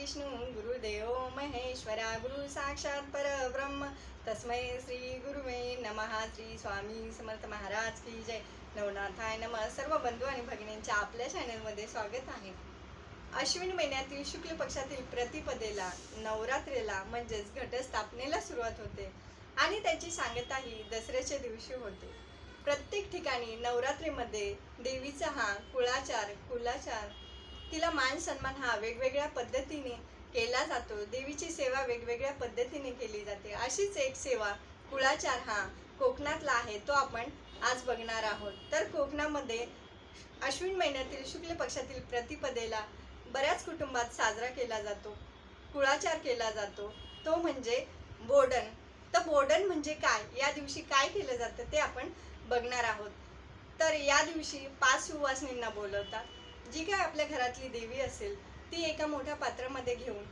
विष्णू गुरुदेव महेश्वरा गुरु साक्षात परब्रह्म। तस्मै श्री गुरुवे नमः। श्री स्वामी समर्थ महाराज की जय। नवनाथाय नम। सर्व बंधू आणि भगिनींच्या आपल्या चॅनलमध्ये स्वागत आहे. अश्विन महिन्यातील शुक्ल पक्षातील प्रतिपदेला नवरात्रीला म्हणजेच घटस्थापनेला सुरुवात होते आणि त्याची सांगता ही दसऱ्याच्या दिवशी होते. प्रत्येक ठिकाणी नवरात्रीमध्ये देवीचा हा कुळाचार कुलाचार तिला मान सन्मान हा वेगवेगळ्या पद्धतीने केला जातो. देवीची सेवा वेगवेगळ्या पद्धतीने केली जाते. अशीच एक सेवा कुळाचार हा कोकणातला आहे तो आपण आज बघणार आहोत. तर कोकणामध्ये अश्विन महिन्यातील शुक्ल पक्षातील प्रतिपदेला बऱ्याच कुटुंबात साजरा केला जातो कुळाचार केला जातो. तो म्हणजे बोडण. तर बोडण म्हणजे काय? या दिवशी काय केलं जातं ते आपण बघणार आहोत. तर या दिवशी पाच सुवासिनींना बोलवतात. जी काय आपल्या घरातली देवी असेल ती एका मोठ्या पात्रामध्ये घेऊन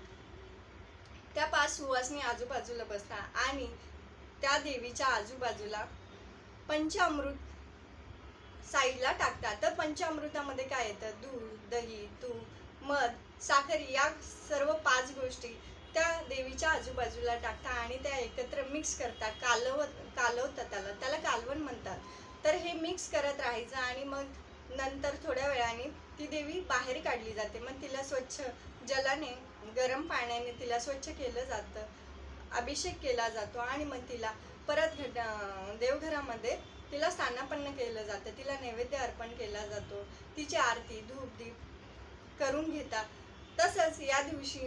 त्या पाच सुवासनी आजूबाजूला बसता आणि त्या देवीच्या आजूबाजूला पंचामृत साईडला टाकतात. तर पंचामृतामध्ये काय येतं? दूध दही तूप मध साखर या सर्व पाच गोष्टी त्या देवीच्या आजूबाजूला टाकतात आणि त्या एकत्र मिक्स करतात. कालवत कालवतात त्याला. त्याला कालवण म्हणतात. तर हे मिक्स करत राहायचं आणि मग नंतर थोड्या वेळाने ती देवी बाहेर काढली जाते. मग तिला स्वच्छ जलाने गरम पाण्याने तिला स्वच्छ केलं जातं अभिषेक केला जातो आणि मग तिला परत घट देवघरामध्ये तिला स्थानापन्न केलं जातं. तिला नैवेद्य अर्पण केला जातो. तिची आरती धूप दीप करून घेतात तसंच या दिवशी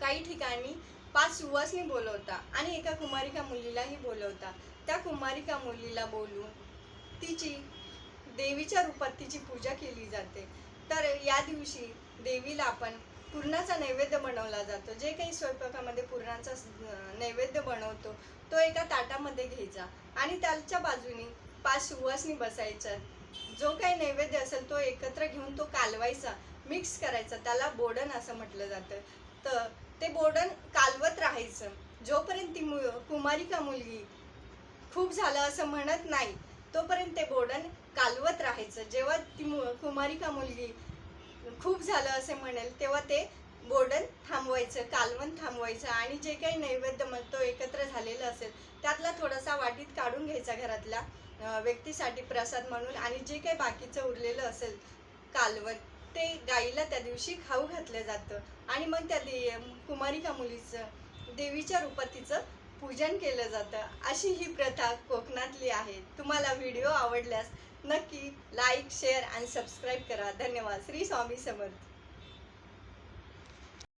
काही ठिकाणी पाच सुवासनी बोलवता आणि एका कुमारिका मुलीलाही बोलवता. त्या कुमारिका मुलीला बोलून तिची देवीच्या रूपात तिची पूजा केली जाते. तर या दिवशी देवीला आपण पुरणाचा नैवेद्य बनवला जातो. जे काही स्वयंपाकामध्ये पुरणाचा नैवेद्य बनवतो तो एका ताटामध्ये घ्यायचा आणि त्याच्या बाजूनी पाच सुवासनी बसायच्या जो काही नैवेद्य असेल तो एकत्र घेऊन तो कालवायचा मिक्स करायचा त्याला बोडण असं म्हटलं जातं. तर ते बोडण कालवत राहायचं. जोपर्यंत ती मु कुमारिका मुलगी खूप झालं असं म्हणत नाही तोपर्यंत ते बोडण कालवत राहायचं. जेव्हा ती मु कुमारिका मुलगी खूप झालं असे म्हणेल तेव्हा ते बोर्डन थांबवायचं कालवण थांबवायचं आणि जे काही नैवेद्य मग तो एकत्र झालेला असेल त्यातला थोडासा वाटीत काढून घ्यायचा घरातल्या व्यक्तीसाठी प्रसाद म्हणून आणि जे काही बाकीचं उरलेलं असेल कालवण ते गाईला त्या दिवशी खाऊ घातलं जातं. आणि मग त्या दे कुमारिका मुलीचं देवीच्या रूपात तिचं पूजन केलं जातं अशी ही प्रथा कोकणातली आहे. तुम्हाला व्हिडिओ आवडल्यास नक्की लाईक शेअर आणि सबस्क्राईब करा. धन्यवाद. श्री स्वामी समर्थ.